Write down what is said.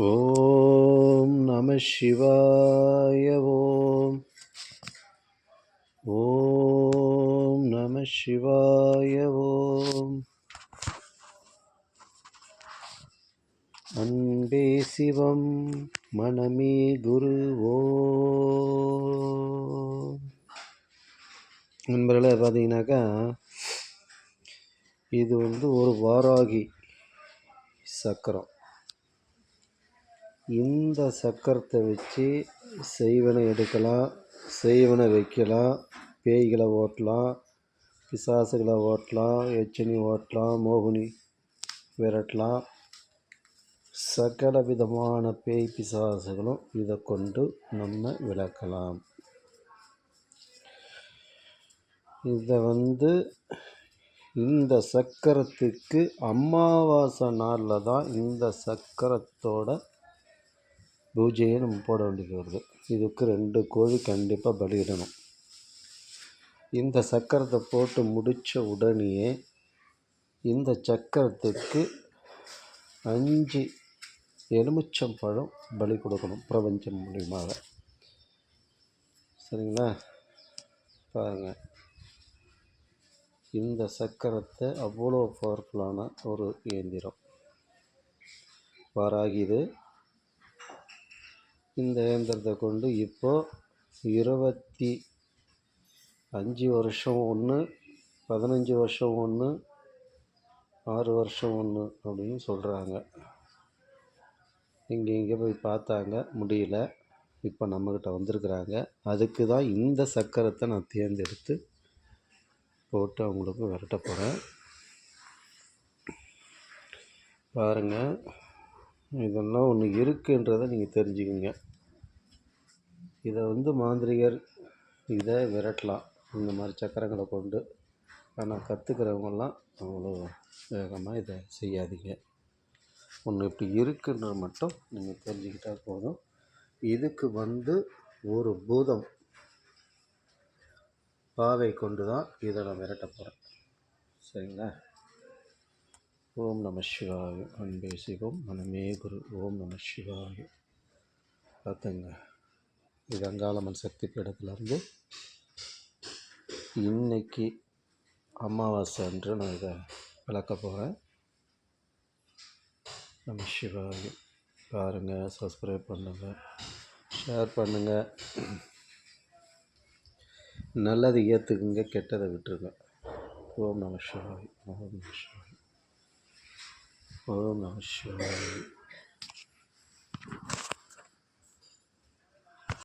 ஓம் நம சிவாய ஓம். ஓம் நம சிவாய ஓம். அன்பே சிவம் மனமே குரு ஓம். நண்பர்களே பார்த்தீங்கன்னாக்கா இது வந்து ஒரு வாராகி சக்கரம். இந்த சக்கரத்தை வச்சு செய்வனை எடுக்கலாம் செய்வனை வைக்கலாம் பேய்களை ஓட்டலாம் பிசாசுகளை ஓட்டலாம் எச்சினி ஓட்டலாம் மோகினி விரட்டலாம். சகல விதமான பேய் பிசாசுகளும் இதை கொண்டு நம்ம விளக்கலாம். இதை வந்து இந்த சக்கரத்துக்கு அமாவாசை நாளில் தான் இந்த சக்கரத்தோட பூஜையை நம்ம போட வேண்டியது வருது. இதுக்கு ரெண்டு கோழி கண்டிப்பாக பலியிடணும். இந்த சக்கரத்தை போட்டு முடித்த உடனேயே இந்த சக்கரத்துக்கு அஞ்சு எலுமிச்சம் பழம் பலி கொடுக்கணும் பிரபஞ்சம் மூலியமாக. சரிங்களா? பாருங்கள் இந்த சக்கரத்தை அவ்வளோ பவர்ஃபுல்லான ஒரு இயந்திரம். வாராகி இது இந்த இயந்திரத்தை கொண்டு இப்போது இருபத்தி அஞ்சு வருஷம் ஒன்று பதினஞ்சு வருஷம் ஒன்று ஆறு வருஷம் ஒன்று அப்படின்னு சொல்கிறாங்க இங்கே இங்கே போய் பார்த்தாங்க முடியல. இப்போ நம்மக்கிட்ட வந்திருக்குறாங்க. அதுக்கு தான் இந்த சக்கரத்தை நான் தேர்ந்தெடுத்து போட்டு அவங்களுக்கு விரட்ட போகிறேன் பாருங்கள் இதெல்லாம் ஒன்று இருக்குன்றதை நீங்கள் தெரிஞ்சுக்கிங்க. இதை வந்து மாந்திரிகர் இதை விரட்டலாம். இந்த மாதிரி சக்கரங்களை கொண்டு ஆனால் கற்றுக்கிறவங்கெல்லாம் அவ்வளோ வேகமாக இதை செய்யாதீங்க. ஒன்று இப்படி இருக்குன்றது மட்டும் நீங்கள் தெரிஞ்சுக்கிட்டால் போதும். இதுக்கு வந்து ஒரு பூதம் பாவை கொண்டு தான் இதை நான் விரட்ட போகிறேன் சரிங்களா? ஓம் நம சிவாய. அன்பே சிவம் மனமே குரு. ஓம் நம சிவாய. பார்த்துங்க. இது அங்காளம்மன் சக்தி பீடத்துலேருந்து இன்னைக்கு அமாவாசை அன்று நான் இதை விளக்க போகிறேன் நம்ம சிவாய். பாருங்கள் சப்ஸ்கிரைப் பண்ணுங்கள் ஷேர் பண்ணுங்கள் நல்லது ஏற்றுக்குங்க கெட்டதை விட்டுருங்க. ஓம் நம சிவாய். ஓம் நம சிவாய். ஓம் நம சிவாய்